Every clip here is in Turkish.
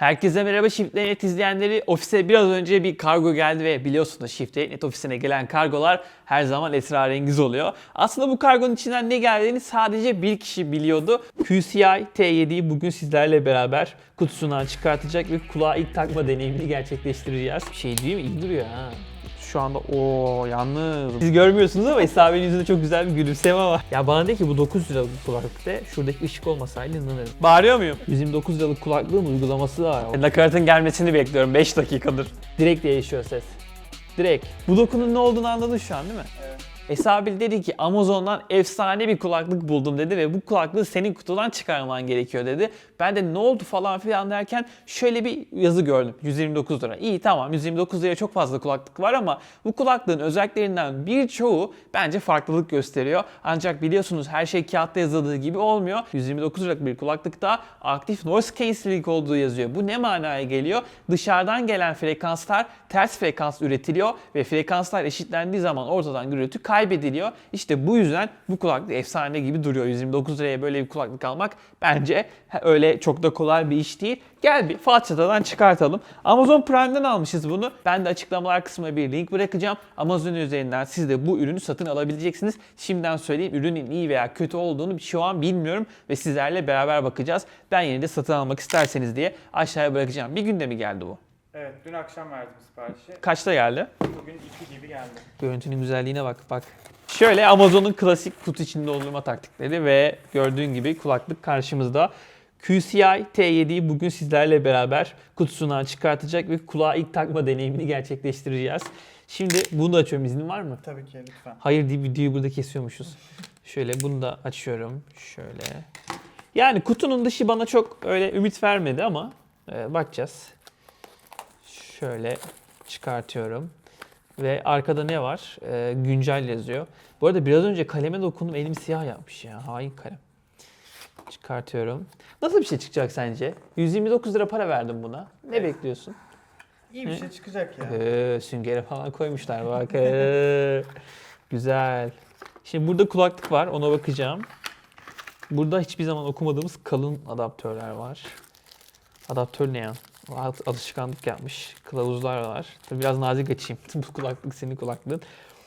Herkese merhaba Shift.net izleyenleri. Ofise biraz önce bir kargo geldi ve biliyorsunuz Shift.net ofisine gelen kargolar her zaman esrarengiz oluyor. Aslında bu kargonun içinden ne geldiğini sadece bir kişi biliyordu. QCI T7'yi bugün sizlerle beraber kutusundan çıkartacak ve kulağa ilk takma deneyimini gerçekleştireceğiz. Bir şey değil mi? İyi duruyor ha. Şu anda o yalnız. Siz görmüyorsunuz ama Bey'in yüzünde çok güzel bir gülümseme var. Ya bana de ki bu 9 liralık kulaklıkta şuradaki ışık olmasaydı inanırım. Bağırıyor muyum? 129 liralık kulaklığın uygulaması da var. Nakaratın gelmesini bekliyorum 5 dakikadır. Direkt değişiyor ses. Direkt. Bu dokunun ne olduğunu anladın şu an değil mi? Evet. Esabil dedi ki Amazon'dan efsane bir kulaklık buldum dedi ve bu kulaklığı senin kutudan çıkarman gerekiyor dedi. Ben de ne oldu falan filan derken şöyle bir yazı gördüm. 129 lira. İyi tamam 129 liraya çok fazla kulaklık var ama bu kulaklığın özelliklerinden birçoğu bence farklılık gösteriyor. Ancak biliyorsunuz her şey kağıtta yazıldığı gibi olmuyor. 129 liralık bir kulaklıkta aktif noise cancelling olduğu yazıyor. Bu ne manaya geliyor? Dışarıdan gelen frekanslar ters frekans üretiliyor ve frekanslar eşitlendiği zaman ortadan gürültü kaybediliyor. İşte bu yüzden bu kulaklık efsane gibi duruyor. 129 liraya böyle bir kulaklık almak bence öyle çok da kolay bir iş değil. Gel bir falçatadan çıkartalım. Amazon Prime'den almışız bunu. Ben de açıklamalar kısmına bir link bırakacağım. Amazon üzerinden siz de bu ürünü satın alabileceksiniz. Şimdiden söyleyeyim ürünün iyi veya kötü olduğunu şu an bilmiyorum ve sizlerle beraber bakacağız. Ben yine de satın almak isterseniz diye aşağıya bırakacağım. Bir günde mi geldi bu? Evet, dün akşam verdim siparişi. Kaçta geldi? Bugün 2 gibi geldi. Görüntünün güzelliğine bak bak. Şöyle Amazon'un klasik kutu içinde doldurma taktikleri ve gördüğün gibi kulaklık karşımızda. QCI T7'yi bugün sizlerle beraber kutusundan çıkartacak ve kulağa ilk takma deneyimini gerçekleştireceğiz. Şimdi bunu da açıyorum iznin var mı? Tabii ki lütfen. Hayır deyip videoyu burada kesiyormuşuz. Şöyle bunu da açıyorum. Şöyle. Yani kutunun dışı bana çok öyle ümit vermedi ama e, bakacağız. Şöyle çıkartıyorum. Ve arkada ne var? E, güncel yazıyor. Bu arada biraz önce kaleme dokundum elim siyah yapmış ya. Hain kalem. Çıkartıyorum. Nasıl bir şey çıkacak sence? 129 lira para verdim buna. Ne Evet. bekliyorsun? İyi bir şey çıkacak ya. Ee, süngere falan koymuşlar bak. Ee, güzel. Şimdi burada kulaklık var ona bakacağım. Burada hiçbir zaman okumadığımız kalın adaptörler var. Adaptör ne ya? Al- Alışkanlık yapmış. Kılavuzlar var. Tabii biraz nazik açayım. Bu kulaklık senin kulaklığın.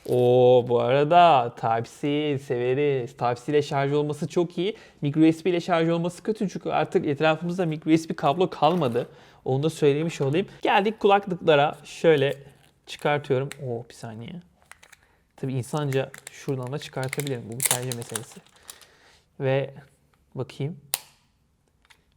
O bu arada Type-C severiz. Type-C ile şarj olması çok iyi. Micro USB ile şarj olması kötü çünkü artık etrafımızda micro USB kablo kalmadı. Onu da söylemiş olayım. Geldik kulaklıklara. Şöyle çıkartıyorum. Oo bir saniye. Tabii insanca şuradan da çıkartabilirim. Bu bir tercih meselesi. Ve bakayım.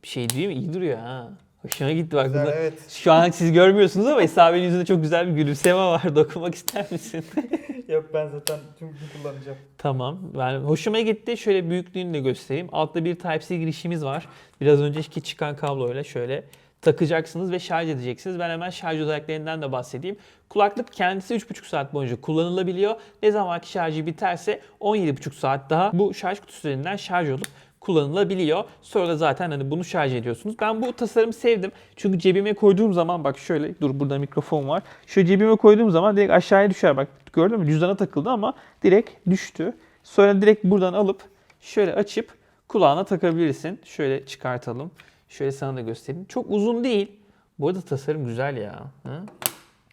Bir şey değil mi? İyi duruyor ha. Hoşuma gitti bak. Güzel, bunda- evet. Şu an siz görmüyorsunuz ama İsabel'in yüzünde çok güzel bir gülümseme var. Dokunmak ister misin? Yok ben zaten tüm gün kullanacağım. Tamam. Yani hoşuma gitti. Şöyle büyüklüğünü de göstereyim. Altta bir Type-C girişimiz var. Biraz önceki çıkan kabloyla şöyle takacaksınız ve şarj edeceksiniz. Ben hemen şarj özelliklerinden de bahsedeyim. Kulaklık kendisi 3,5 saat boyunca kullanılabiliyor. Ne zamanki şarjı biterse 17,5 saat daha bu şarj kutusu üzerinden şarj olup kullanılabiliyor. Sonra da zaten hani bunu şarj ediyorsunuz. Ben bu tasarımı sevdim. Çünkü cebime koyduğum zaman bak şöyle dur burada mikrofon var. Şöyle cebime koyduğum zaman direkt aşağıya düşer. Bak gördün mü cüzdana takıldı ama direkt düştü. Sonra direkt buradan alıp şöyle açıp kulağına takabilirsin. Şöyle çıkartalım. Şöyle sana da göstereyim. Çok uzun değil. Bu arada tasarım güzel ya. Hı?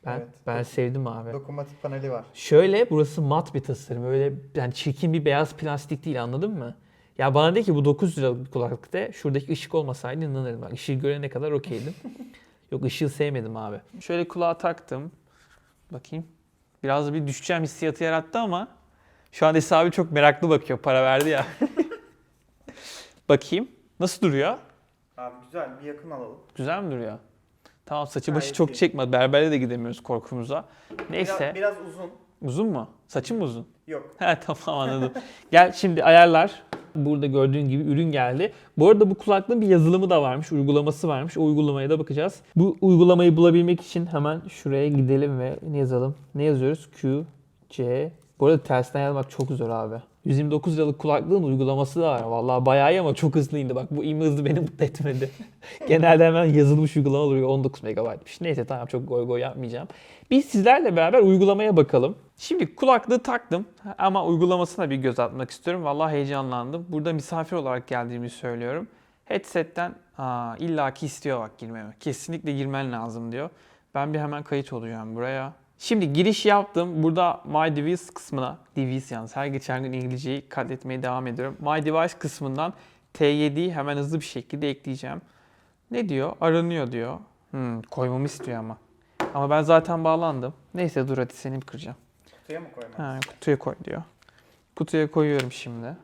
Ben Evet. ben sevdim abi. Dokunmatik paneli var. Şöyle burası mat bir tasarım. Öyle yani çirkin bir beyaz plastik değil anladın mı? Ya bana de ki bu 9 liralık bir kulaklıkta şuradaki ışık olmasaydı inanırım. Bak ışığı görene kadar okeydim. Yok ışığı sevmedim abi. Şöyle kulağa taktım. Bakayım. Biraz da bir düşeceğim hissiyatı yarattı ama şu an Esra abi çok meraklı bakıyor. Para verdi ya. Bakayım. Nasıl duruyor? Abi güzel bir yakın alalım. Güzel mi duruyor? Tamam saçı başı Gayet çok iyi. çekmedi. Berbere de gidemiyoruz korkumuza. Neyse. Biraz, biraz uzun. Uzun mu? Saçın mı uzun? Yok. He tamam anladım. Gel şimdi ayarlar. Burada gördüğün gibi ürün geldi. Bu arada bu kulaklığın bir yazılımı da varmış, uygulaması varmış. O uygulamaya da bakacağız. Bu uygulamayı bulabilmek için hemen şuraya gidelim ve ne yazalım? Ne yazıyoruz? Q, C. Bu arada tersten yazmak çok zor abi. 129 liralık kulaklığın uygulaması da var. Vallahi bayağı iyi ama çok hızlı indi. Bak bu im hızlı beni mutlu etmedi. Genelde hemen yazılmış uygulama oluyor. 19 megabaytmış. Neyse tamam çok goy goy yapmayacağım. Biz sizlerle beraber uygulamaya bakalım. Şimdi kulaklığı taktım ama uygulamasına bir göz atmak istiyorum. Vallahi heyecanlandım. Burada misafir olarak geldiğimi söylüyorum. Headset'ten aa, illaki istiyor bak girmemi. Kesinlikle girmen lazım diyor. Ben bir hemen kayıt olacağım buraya. Şimdi giriş yaptım. Burada My Device kısmına, device yalnız her geçen gün İngilizceyi katletmeye devam ediyorum. My Device kısmından T7'yi hemen hızlı bir şekilde ekleyeceğim. Ne diyor? Aranıyor diyor. Hmm, koymamı istiyor ama. Ama ben zaten bağlandım. Neyse dur hadi seni bir kıracağım. Kutuya mı koymak? Ha, kutuya koy diyor. Kutuya koyuyorum şimdi.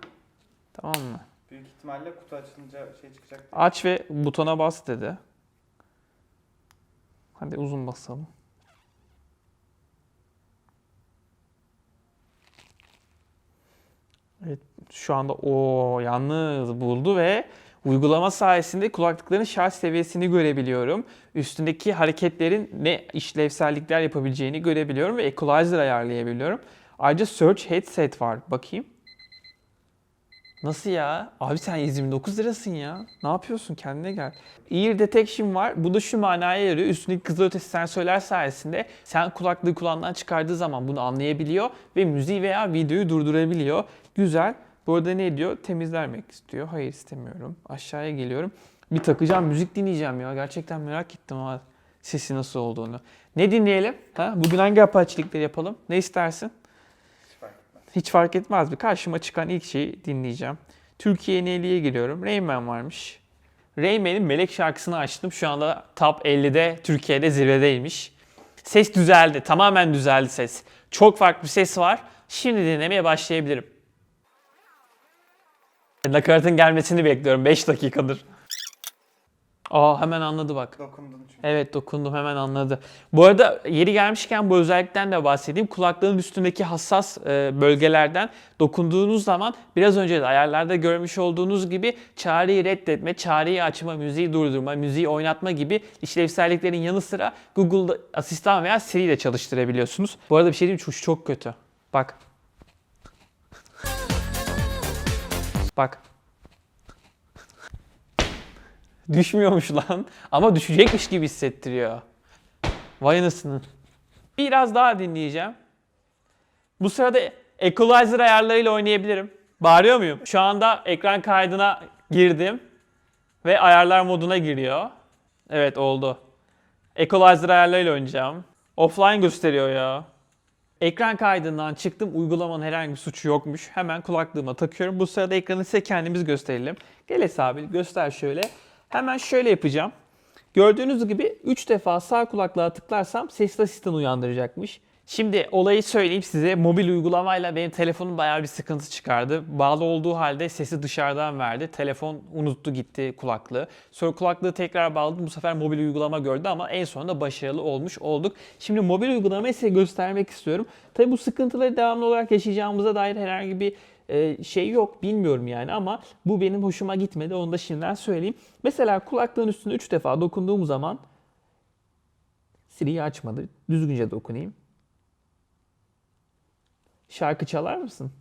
Tamam mı? Büyük ihtimalle kutu açılınca şey çıkacak. Aç ve butona bas dedi. Hadi uzun basalım. Evet şu anda o yalnız buldu ve uygulama sayesinde kulaklıkların şarj seviyesini görebiliyorum. Üstündeki hareketlerin ne işlevsellikler yapabileceğini görebiliyorum ve equalizer ayarlayabiliyorum. Ayrıca search headset var. Bakayım. Nasıl ya? Abi sen 129 lirasın ya. Ne yapıyorsun? Kendine gel. Ear detection var. Bu da şu manaya yarıyor. Üstündeki kızılötesi sensörler sayesinde sen kulaklığı kulağından çıkardığı zaman bunu anlayabiliyor ve müziği veya videoyu durdurabiliyor. Güzel. Bu arada ne diyor? Temizlemek istiyor. Hayır istemiyorum. Aşağıya geliyorum. Bir takacağım müzik dinleyeceğim ya. Gerçekten merak ettim ama sesi nasıl olduğunu. Ne dinleyelim? Ha? Bugün hangi apaçilikleri yapalım? Ne istersin? Hiç fark etmez. Hiç fark etmez bir. Karşıma çıkan ilk şeyi dinleyeceğim. Türkiye Yeni'ye giriyorum. Rayman varmış. Rayman'in Melek şarkısını açtım. Şu anda top 50'de Türkiye'de zirvedeymiş. Ses düzeldi. Tamamen düzeldi ses. Çok farklı bir ses var. Şimdi dinlemeye başlayabilirim. Nakaratın gelmesini bekliyorum. 5 dakikadır. Aa hemen anladı bak. Dokundun çünkü. Evet dokundum hemen anladı. Bu arada yeri gelmişken bu özellikten de bahsedeyim. Kulaklığın üstündeki hassas e, bölgelerden dokunduğunuz zaman biraz önce de ayarlarda görmüş olduğunuz gibi çağrıyı reddetme, çağrıyı açma, müziği durdurma, müziği oynatma gibi işlevselliklerin yanı sıra Google Asistan veya Siri ile çalıştırabiliyorsunuz. Bu arada bir şey diyeyim? Şu çok kötü. Bak. Bak. Düşmüyormuş lan. Ama düşecekmiş gibi hissettiriyor. Vay anasını. Biraz daha dinleyeceğim. Bu sırada equalizer ayarlarıyla oynayabilirim. Bağırıyor muyum? Şu anda ekran kaydına girdim. Ve ayarlar moduna giriyor. Evet oldu. Equalizer ayarlarıyla oynayacağım. Offline gösteriyor ya. Ekran kaydından çıktım. Uygulamanın herhangi bir suçu yokmuş. Hemen kulaklığıma takıyorum. Bu sırada ekranı size kendimiz gösterelim. Gel hesabı göster şöyle. Hemen şöyle yapacağım. Gördüğünüz gibi 3 defa sağ kulaklığa tıklarsam sesli asistan uyandıracakmış. Şimdi olayı söyleyeyim size. Mobil uygulamayla benim telefonum bayağı bir sıkıntı çıkardı. Bağlı olduğu halde sesi dışarıdan verdi. Telefon unuttu gitti kulaklığı. Sonra kulaklığı tekrar bağladım. Bu sefer mobil uygulama gördü ama en sonunda başarılı olmuş olduk. Şimdi mobil uygulamayı size göstermek istiyorum. Tabi bu sıkıntıları devamlı olarak yaşayacağımıza dair herhangi bir e, şey yok bilmiyorum yani ama bu benim hoşuma gitmedi onu da şimdiden söyleyeyim. Mesela kulaklığın üstüne 3 defa dokunduğum zaman Siri'yi açmadı. Düzgünce dokunayım. Şarkı çalar mısın?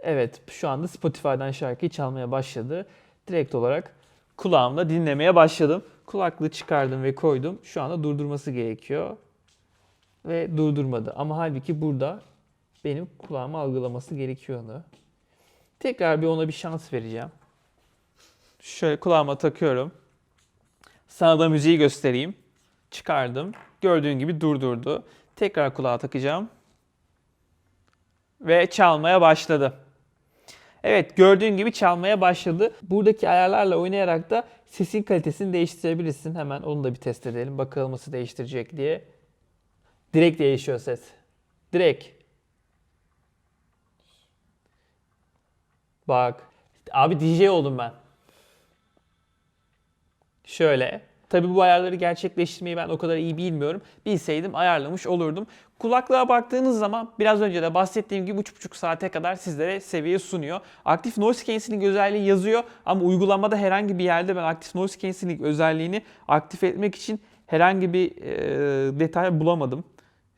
Evet şu anda Spotify'dan şarkıyı çalmaya başladı. Direkt olarak kulağımda dinlemeye başladım. Kulaklığı çıkardım ve koydum. Şu anda durdurması gerekiyor. Ve durdurmadı. Ama halbuki burada benim kulağıma algılaması gerekiyordu. Tekrar bir ona bir şans vereceğim. Şöyle kulağıma takıyorum. Sana da müziği göstereyim. Çıkardım. Gördüğün gibi durdurdu. Tekrar kulağa takacağım. Ve çalmaya başladı. Evet gördüğün gibi çalmaya başladı. Buradaki ayarlarla oynayarak da sesin kalitesini değiştirebilirsin. Hemen onu da bir test edelim. Bakalım nasıl değiştirecek diye. Direkt değişiyor ses. Direkt. Bak. Abi DJ oldum ben. Şöyle. Tabii bu ayarları gerçekleştirmeyi ben o kadar iyi bilmiyorum. Bilseydim ayarlamış olurdum. Kulaklığa baktığınız zaman biraz önce de bahsettiğim gibi 3,5 saate kadar sizlere seviye sunuyor. Aktif Noise Cancelling özelliği yazıyor ama uygulamada herhangi bir yerde ben Aktif Noise Cancelling özelliğini aktif etmek için herhangi bir e, detay bulamadım.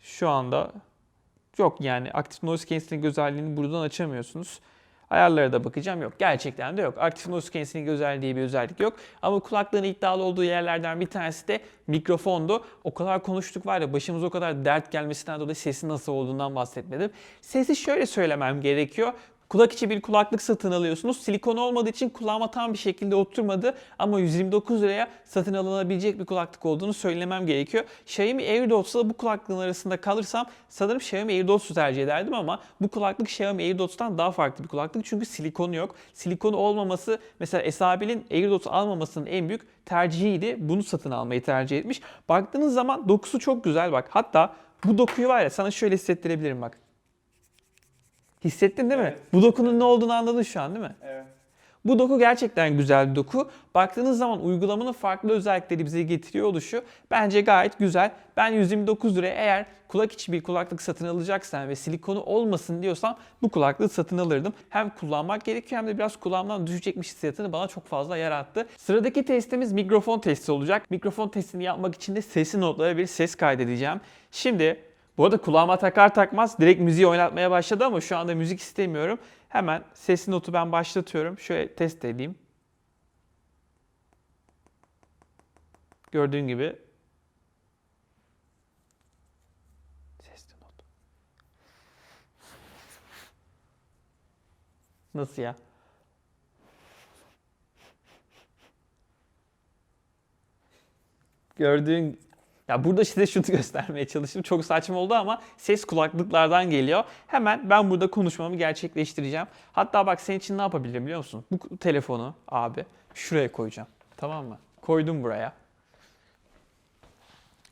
Şu anda yok yani Aktif Noise Cancelling özelliğini buradan açamıyorsunuz. Ayarlara da bakacağım. Yok gerçekten de yok. Aktif Noise Cancelling özelliği bir özellik yok. Ama kulaklığın iddialı olduğu yerlerden bir tanesi de mikrofondu. O kadar konuştuk var ya başımıza o kadar dert gelmesinden dolayı sesin nasıl olduğundan bahsetmedim. Sesi şöyle söylemem gerekiyor. Kulak içi bir kulaklık satın alıyorsunuz. Silikon olmadığı için kulağıma tam bir şekilde oturmadı ama 129 liraya satın alınabilecek bir kulaklık olduğunu söylemem gerekiyor. Xiaomi AirDots'la bu kulaklığın arasında kalırsam sanırım Xiaomi AirDots'u tercih ederdim ama bu kulaklık Xiaomi AirDots'tan daha farklı bir kulaklık çünkü silikonu yok. Silikonu olmaması mesela S-Abil'in AirDots almamasının en büyük tercihiydi. Bunu satın almayı tercih etmiş. Baktığınız zaman dokusu çok güzel bak. Hatta bu dokuyu var ya sana şöyle hissettirebilirim bak. Hissettin değil mi? Evet. Bu dokunun ne olduğunu anladın şu an değil mi? Evet. Bu doku gerçekten güzel bir doku. Baktığınız zaman uygulamanın farklı özellikleri bize getiriyor oluşu bence gayet güzel. Ben 129 liraya eğer kulak içi bir kulaklık satın alacaksan ve silikonu olmasın diyorsam bu kulaklığı satın alırdım. Hem kullanmak gerekiyor hem de biraz kulağımdan düşecekmiş hissiyatını bana çok fazla yarattı. Sıradaki testimiz mikrofon testi olacak. Mikrofon testini yapmak için de sesli notlara bir ses kaydedeceğim. Şimdi bu arada kulağıma takar takmaz direkt müziği oynatmaya başladı ama şu anda müzik istemiyorum. Hemen sesli notu ben başlatıyorum. Şöyle test edeyim. Gördüğün gibi sesli not. Nasıl ya? Gördüğün ya burada size şunu göstermeye çalıştım. Çok saçma oldu ama ses kulaklıklardan geliyor. Hemen ben burada konuşmamı gerçekleştireceğim. Hatta bak senin için ne yapabilirim biliyor musun? Bu telefonu abi şuraya koyacağım. Tamam mı? Koydum buraya.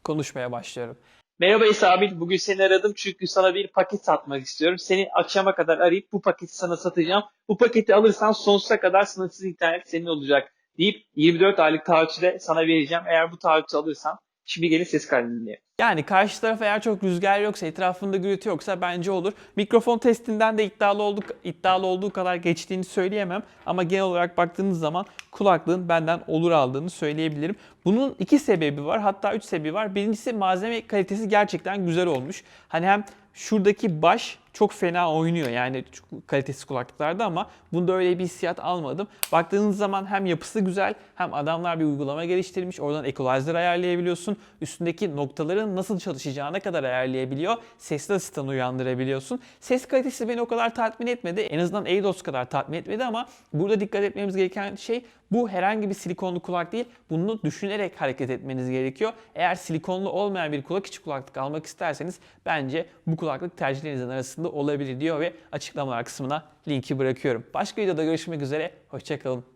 Konuşmaya başlıyorum. Merhaba İsabil, bugün seni aradım çünkü sana bir paket satmak istiyorum. Seni akşama kadar arayıp bu paketi sana satacağım. Bu paketi alırsan sonsuza kadar sınırsız internet senin olacak deyip 24 aylık taahhütü sana vereceğim. Eğer bu taahhütü alırsan şimdi gelin ses kaydını dinleyelim. Yani karşı taraf eğer çok rüzgar yoksa, etrafında gürültü yoksa bence olur. Mikrofon testinden de iddialı olduk, iddialı olduğu kadar geçtiğini söyleyemem. Ama genel olarak baktığınız zaman kulaklığın benden olur aldığını söyleyebilirim. Bunun iki sebebi var, hatta üç sebebi var. Birincisi malzeme kalitesi gerçekten güzel olmuş. Hani hem şuradaki baş çok fena oynuyor yani kalitesiz kulaklıklarda ama bunda öyle bir hissiyat almadım. Baktığınız zaman hem yapısı güzel hem adamlar bir uygulama geliştirmiş. Oradan equalizer ayarlayabiliyorsun. Üstündeki noktaların nasıl çalışacağına kadar ayarlayabiliyor. Sesli asistan uyandırabiliyorsun. Ses kalitesi beni o kadar tatmin etmedi. En azından AirDots kadar tatmin etmedi ama burada dikkat etmemiz gereken şey bu herhangi bir silikonlu kulak değil. Bunu düşünerek hareket etmeniz gerekiyor. Eğer silikonlu olmayan bir kulak içi kulaklık almak isterseniz bence bu kulaklık tercihlerinizin arasında olabilir diyor ve açıklamalar kısmına linki bırakıyorum. Başka videoda görüşmek üzere. Hoşçakalın.